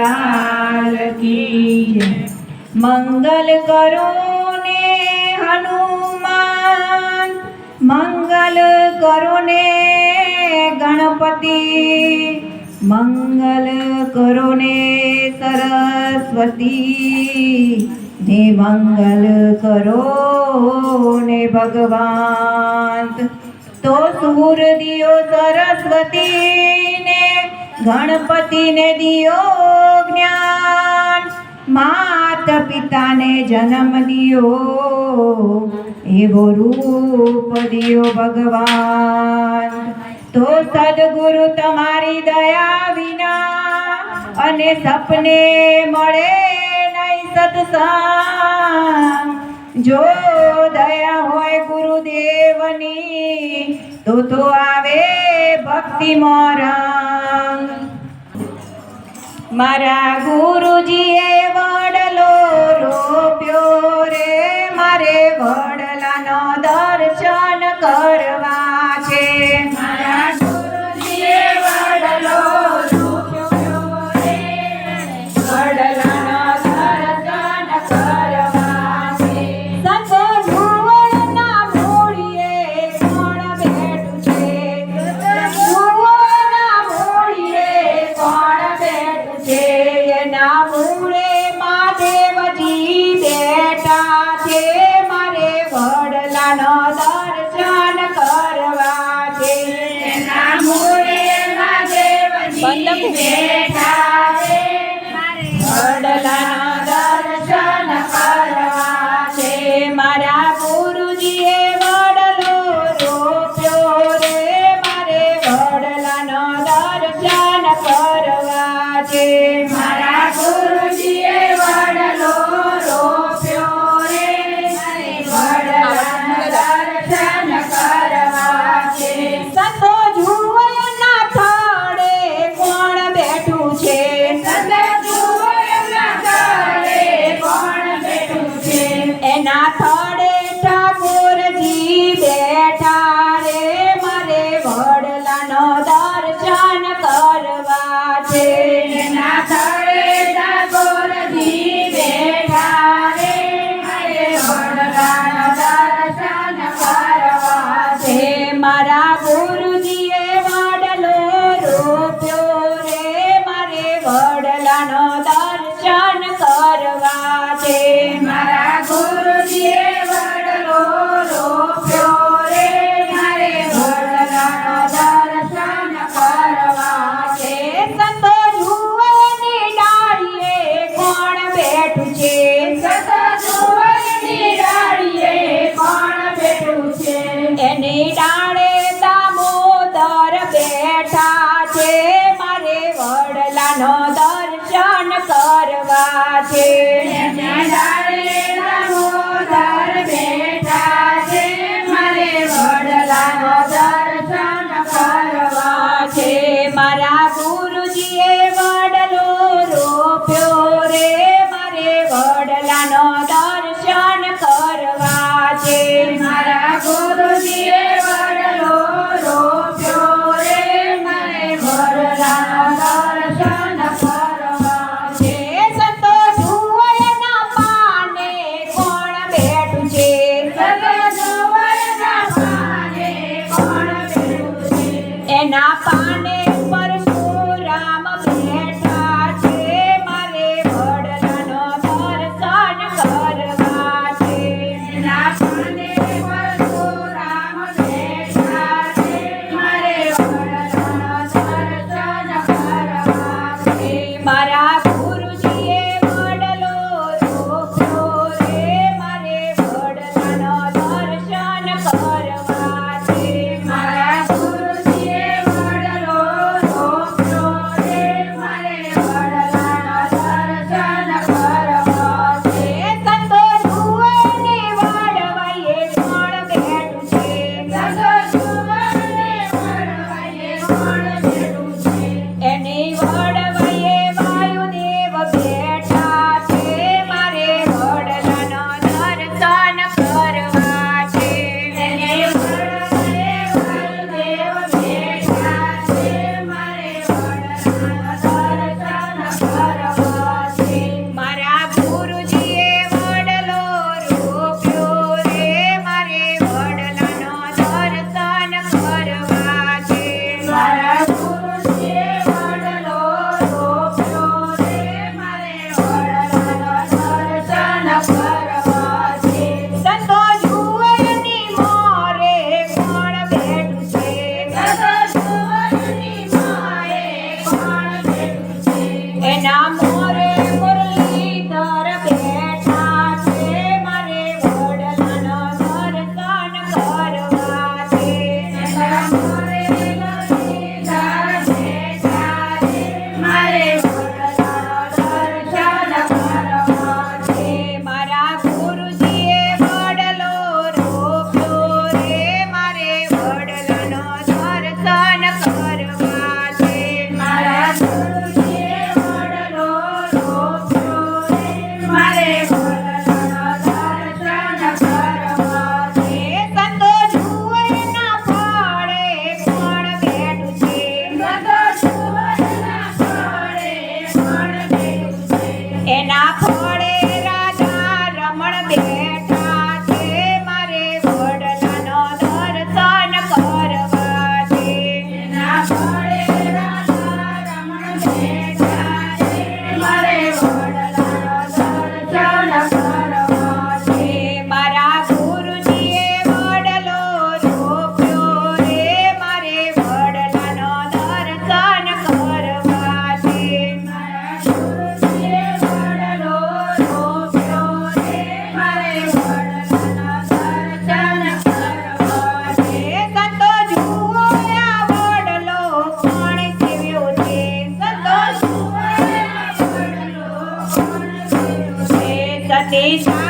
લાલ કી મંગલ કરો ને હનુમાન, મંગલ કરો ને ગણપતિ, મંગલ કરો ને સરસ્વતી. ને મંગલ કરો ને ભગવાન. તો સુર દિયો સરસ્વતી. ગણપતિને દિયો જ્ઞાન. માત પિતાને જન્મ દિયો. એવો રૂપ દિયો ભગવાન. તો સદગુરુ તમારી દયા વિના અને સપને મળે નહીં સત્સંગ. જો દયા હોય ગુરુદેવની, તો તો આવે ભક્તિ મોરા. મારા ગુરુજીએ વડલો રોપ્યો. બેઠા ஒரு আছে Praise God.